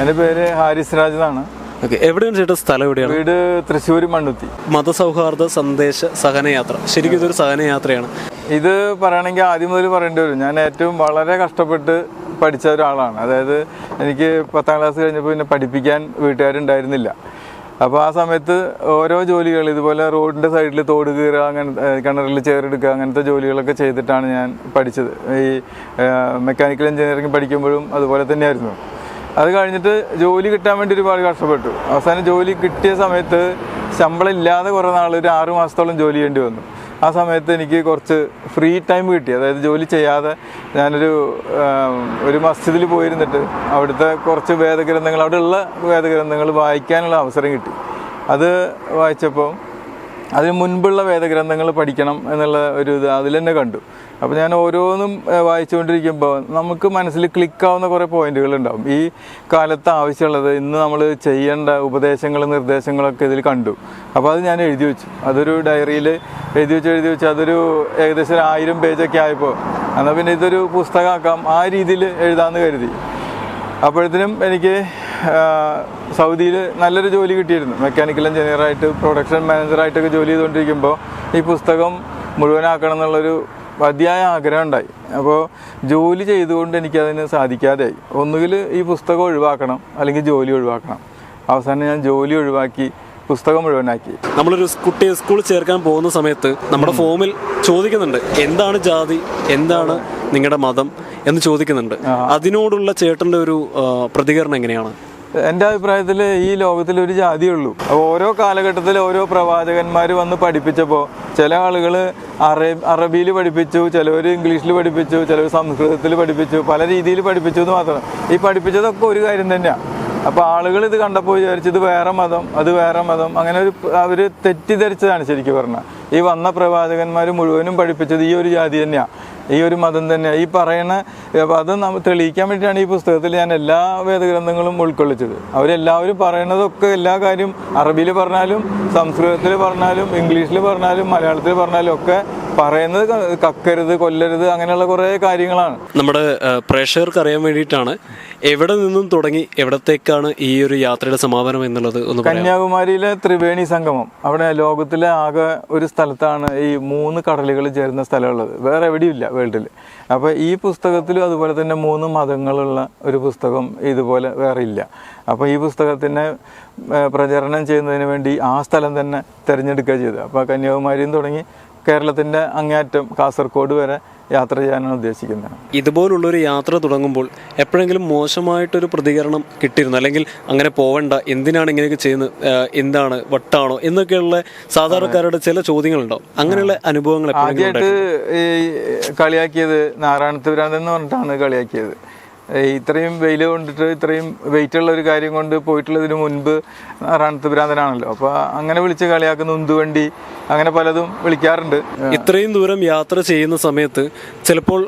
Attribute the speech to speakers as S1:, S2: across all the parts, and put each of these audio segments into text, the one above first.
S1: എന്റെ പേര് ഹാരിസ് രാജ് എന്നാണ്
S2: ഓക്കെ എവിടെയാണ് ചേട്ടാ സ്ഥലം എവിടെയാണ്?
S1: വീട് തൃശ്ശൂർ മണ്ണുത്തി.
S2: മതസൗഹാർദ്ദ സന്ദേശ സഹനയാത്ര. ശരിക്കും ഇതൊരു സഹനയാത്രയാണ്.
S1: ഇത് പറയണമെങ്കിൽ ആദ്യം മുതൽ പറയേണ്ടി വരും. ഞാൻ ഏറ്റവും വളരെ കഷ്ടപ്പെട്ട് പഠിച്ച ഒരാളാണ്. അതായത് എനിക്ക് പത്താം ക്ലാസ് കഴിഞ്ഞപ്പോൾ പിന്നെ പഠിപ്പിക്കാൻ വീട്ടുകാരുണ്ടായിരുന്നില്ല. അപ്പോൾ ആ സമയത്ത് ഓരോ ജോലികൾ ഇതുപോലെ റോഡിന്റെ സൈഡിൽ തോട് കീറുക അങ്ങനെ കിണറിൽ ചേറെടുക്കുക അങ്ങനത്തെ ജോലികളൊക്കെ ചെയ്തിട്ടാണ് ഞാൻ പഠിച്ചത്. ഈ മെക്കാനിക്കൽ എഞ്ചിനീയറിംഗ് പഠിക്കുമ്പോഴും അതുപോലെ തന്നെയായിരുന്നു. അത് കഴിഞ്ഞിട്ട് ജോലി കിട്ടാൻ വേണ്ടി ഒരുപാട് കഷ്ടപ്പെട്ടു. അവസാനം ജോലി കിട്ടിയ സമയത്ത് ശമ്പളം ഇല്ലാതെ കുറേ നാൾ ഒരു ആറു മാസത്തോളം ജോലി ചെയ്യേണ്ടി വന്നു. ആ സമയത്ത് എനിക്ക് കുറച്ച് ഫ്രീ ടൈം കിട്ടി. അതായത് ജോലി ചെയ്യാതെ ഞാനൊരു ഒരു മസ്ജിദിൽ പോയിരുന്നിട്ട് അവിടുത്തെ കുറച്ച് വേദഗ്രന്ഥങ്ങൾ അവിടെയുള്ള വേദഗ്രന്ഥങ്ങൾ വായിക്കാനുള്ള അവസരം കിട്ടി. അത് വായിച്ചപ്പോൾ അതിന് മുൻപുള്ള വേദഗ്രന്ഥങ്ങൾ പഠിക്കണം എന്നുള്ള ഒരു ഇത് അതിൽ തന്നെ കണ്ടു. അപ്പോൾ ഞാൻ ഓരോന്നും വായിച്ചുകൊണ്ടിരിക്കുമ്പോൾ നമുക്ക് മനസ്സിൽ ക്ലിക്കാവുന്ന കുറേ പോയിന്റുകൾ ഉണ്ടാവും. ഈ കാലത്ത് ആവശ്യമുള്ളത് ഇന്ന് നമ്മൾ ചെയ്യേണ്ട ഉപദേശങ്ങളും നിർദ്ദേശങ്ങളൊക്കെ ഇതിൽ കണ്ടു. അപ്പോൾ അത് ഞാൻ എഴുതി വെച്ചു. അതൊരു ഡയറിയിൽ എഴുതി വെച്ച് എഴുതി വെച്ച് അതൊരു ഏകദേശം ഒരു ആയിരം പേജൊക്കെ ആയപ്പോൾ എന്നാൽ പിന്നെ ഇതൊരു പുസ്തകമാക്കാം ആ രീതിയിൽ എഴുതാമെന്ന് കരുതി. അപ്പോഴത്തേനും എനിക്ക് സൗദിയിൽ നല്ലൊരു ജോലി കിട്ടിയിരുന്നു. മെക്കാനിക്കൽ എഞ്ചിനീയറായിട്ട് പ്രൊഡക്ഷൻ മാനേജറായിട്ടൊക്കെ ജോലി ചെയ്തുകൊണ്ടിരിക്കുമ്പോൾ ഈ പുസ്തകം മുഴുവനാക്കണം എന്നുള്ളൊരു അതിയായ ആഗ്രഹം ഉണ്ടായി അപ്പോൾ ജോലി ചെയ്തുകൊണ്ട് എനിക്കതിന് സാധിക്കാതെയായി. ഒന്നുകിൽ ഈ പുസ്തകം ഒഴിവാക്കണം അല്ലെങ്കിൽ ജോലി ഒഴിവാക്കണം. അവസാനം ഞാൻ ജോലി ഒഴിവാക്കി പുസ്തകം മുഴുവനാക്കി.
S2: നമ്മളൊരു കുട്ടിയെ സ്കൂളിൽ ചേർക്കാൻ പോകുന്ന സമയത്ത് നമ്മുടെ ഫോമിൽ ചോദിക്കുന്നുണ്ട് എന്താണ് ജാതി? എന്താണ് നിങ്ങളുടെ മതം? എന്ന് ചോദിക്കുന്നുണ്ട്. അതിനോടുള്ള ചേട്ടന്റെ ഒരു പ്രതികരണം എങ്ങനെയാണ്?
S1: എന്റെ അഭിപ്രായത്തിൽ ഈ ലോകത്തിൽ ഒരു ജാതിയേ ഉള്ളൂ. ഓരോ കാലഘട്ടത്തിൽ ഓരോ പ്രവാചകന്മാർ വന്ന് പഠിപ്പിച്ചപ്പോൾ ചില ആളുകൾ അറബ് അറബിയിൽ പഠിപ്പിച്ചു ചിലവർ ഇംഗ്ലീഷിൽ പഠിപ്പിച്ചു ചിലവർ സംസ്കൃതത്തിൽ പഠിപ്പിച്ചു പല രീതിയിൽ പഠിപ്പിച്ചു എന്ന് മാത്രം. ഈ പഠിപ്പിച്ചതൊക്കെ ഒരു കാര്യം തന്നെയാണ് അപ്പോൾ ആളുകൾ ഇത് കണ്ടപ്പോൾ വിചാരിച്ചു ഇത് വേറെ മതം അത് വേറെ മതം അങ്ങനെ ഒരു അവർ തെറ്റിദ്ധരിച്ചതാണ് ശരിക്കും പറഞ്ഞാൽ ഈ വന്ന പ്രവാചകന്മാർ മുഴുവനും പഠിപ്പിച്ചത് ഈ ഒരു ജാതി തന്നെയാണ് ഈ ഒരു മതം തന്നെ. ഈ അപ്പോൾ അത് തെളിയിക്കാൻ വേണ്ടിയിട്ടാണ് ഈ പുസ്തകത്തിൽ ഞാൻ എല്ലാ വേദഗ്രന്ഥങ്ങളും ഉൾക്കൊള്ളിച്ചത്. അവരെല്ലാവരും പറയണതൊക്കെ എല്ലാ കാര്യം അറബിയിൽ പറഞ്ഞാലും സംസ്കൃതത്തിൽ പറഞ്ഞാലും ഇംഗ്ലീഷിൽ പറഞ്ഞാലും മലയാളത്തിൽ പറഞ്ഞാലും ഒക്കെ പറയുന്നത് കക്കരുത് കൊല്ലരുത് അങ്ങനെയുള്ള കുറേ കാര്യങ്ങളാണ്.
S2: നമ്മുടെ പ്രേക്ഷകർക്ക് അറിയാൻ വേണ്ടിയിട്ടാണ് എവിടെ നിന്നും തുടങ്ങി എവിടത്തേക്കാണ് ഈ ഒരു യാത്രയുടെ സമാപനം എന്നുള്ളത് ഒന്ന്
S1: കന്യാകുമാരിയിലെ ത്രിവേണി സംഗമം. അവിടെ ലോകത്തിലെ ആകെ ഒരു സ്ഥലത്താണ് ഈ മൂന്ന് കടലുകൾ ചേരുന്ന സ്ഥലമുള്ളത്. വേറെ എവിടെയില്ല വേൾഡിൽ അപ്പോൾ ഈ പുസ്തകത്തിലും അതുപോലെ തന്നെ മൂന്ന് മതങ്ങളുള്ള ഒരു പുസ്തകം ഇതുപോലെ വേറെ ഇല്ല. അപ്പോൾ ഈ പുസ്തകത്തിനെ പ്രചരണം ചെയ്യുന്നതിന് വേണ്ടി ആ സ്ഥലം തന്നെ തിരഞ്ഞെടുക്കുക ചെയ്തു അപ്പോൾ കന്യാകുമാരിയും തുടങ്ങി കേരളത്തിന്റെ അങ്ങേയറ്റം കാസർഗോഡ് വരെ യാത്ര ചെയ്യാനാണ് ഉദ്ദേശിക്കുന്നത്.
S2: ഇതുപോലുള്ളൊരു യാത്ര തുടങ്ങുമ്പോൾ എപ്പോഴെങ്കിലും മോശമായിട്ടൊരു പ്രതികരണം കിട്ടിയിരുന്നു? അല്ലെങ്കിൽ അങ്ങനെ പോവണ്ട എന്തിനാണ് ഇങ്ങനെയൊക്കെ ചെയ്യുന്നത്? എന്താണ് വട്ടാണോ? എന്നൊക്കെയുള്ള സാധാരണക്കാരുടെ ചില ചോദ്യങ്ങളുണ്ടാവും അങ്ങനെയുള്ള അനുഭവങ്ങൾ
S1: ആദ്യമായിട്ട് ഈ കളിയാക്കിയത് നാരായണത്ത് എന്ന് പറഞ്ഞിട്ടാണ് കളിയാക്കിയത്. ഇത്രയും വെയിൽ കൊണ്ടിട്ട് ഇത്രയും വെയിറ്റ് ഉള്ള ഒരു കാര്യം കൊണ്ട് പോയിട്ടുള്ളതിന് മുൻപ് നാരായണത്ത് ഭ്രാന്തനാണല്ലോ. അപ്പോൾ അങ്ങനെ വിളിച്ച് കളിയാക്കുന്ന ഉന്തുവണ്ടി അങ്ങനെ പലതും വിളിക്കാറുണ്ട്.
S2: ഇത്രയും ദൂരം യാത്ര ചെയ്യുന്ന സമയത്ത് ചിലപ്പോൾ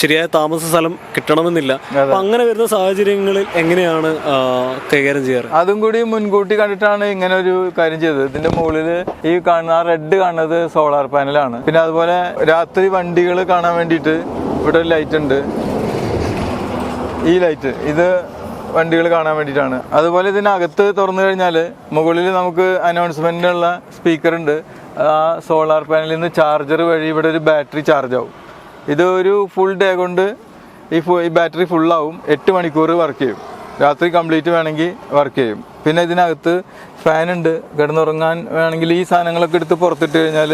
S2: ശരിയായ താമസ സ്ഥലം കിട്ടണമെന്നില്ല. അങ്ങനെ വരുന്ന സാഹചര്യങ്ങളിൽ എങ്ങനെയാണ് കൈകാര്യം ചെയ്യാറ്?
S1: അതും കൂടി മുൻകൂട്ടി കണ്ടിട്ടാണ് ഇങ്ങനെ ഒരു കാര്യം ചെയ്തത്. ഇതിന്റെ മുകളിൽ ഈ കാണുന്ന റെഡ് കാണുന്നത് സോളാർ പാനലാണ് പിന്നെ അതുപോലെ രാത്രി വണ്ടികൾ കാണാൻ വേണ്ടിയിട്ട് ഇവിടെ ഒരു ലൈറ്റ് ഉണ്ട്. ഈ ലൈറ്റ് ഇത് വണ്ടികൾ കാണാൻ വേണ്ടിയിട്ടാണ്. അതുപോലെ ഇതിനകത്ത് തുറന്നു കഴിഞ്ഞാൽ മുകളിൽ നമുക്ക് അനൗൺസ്മെന്റിനുള്ള സ്പീക്കർ ഉണ്ട്. ആ സോളാർ പാനലിൽ നിന്ന് ചാർജർ വഴി ഇവിടെ ഒരു ബാറ്ററി ചാർജ് ആവും. ഇത് ഒരു ഫുൾ ഡേ കൊണ്ട് ഈ ഫു ഈ ബാറ്ററി ഫുള്ളാവും എട്ട് മണിക്കൂർ വർക്ക് ചെയ്യും. രാത്രി കംപ്ലീറ്റ് വേണമെങ്കിൽ വർക്ക് ചെയ്യും. പിന്നെ ഇതിനകത്ത് ഫാൻ ഉണ്ട്. കിടന്നുറങ്ങാൻ വേണമെങ്കിൽ ഈ സാധനങ്ങളൊക്കെ എടുത്ത് പുറത്തിട്ട് കഴിഞ്ഞാൽ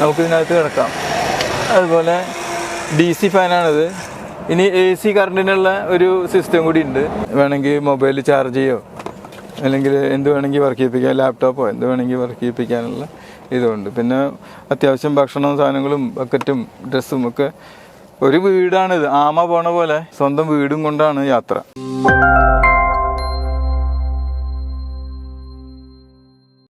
S1: നമുക്ക് ഇതിനകത്ത് കിടക്കാം. അതുപോലെ ഡി സി ഫാനാണിത് ഇനി എ സി കറണ്ടിനുള്ള ഒരു സിസ്റ്റം കൂടി ഉണ്ട്. വേണമെങ്കിൽ മൊബൈൽ ചാർജ് ചെയ്യോ? അല്ലെങ്കിൽ എന്ത് വേണമെങ്കിൽ വർക്ക് ചെയ്യിപ്പിക്കാം. ലാപ്ടോപ്പോ എന്ത് വേണമെങ്കിൽ വർക്ക് ചെയ്യിപ്പിക്കാനുള്ള ഇതുണ്ട്. പിന്നെ അത്യാവശ്യം ഭക്ഷണവും സാധനങ്ങളും ബക്കറ്റും ഡ്രസ്സും ഒക്കെ. ഒരു വീടാണിത്. ആമ പോണ പോലെ സ്വന്തം വീടും കൊണ്ടാണ് യാത്ര.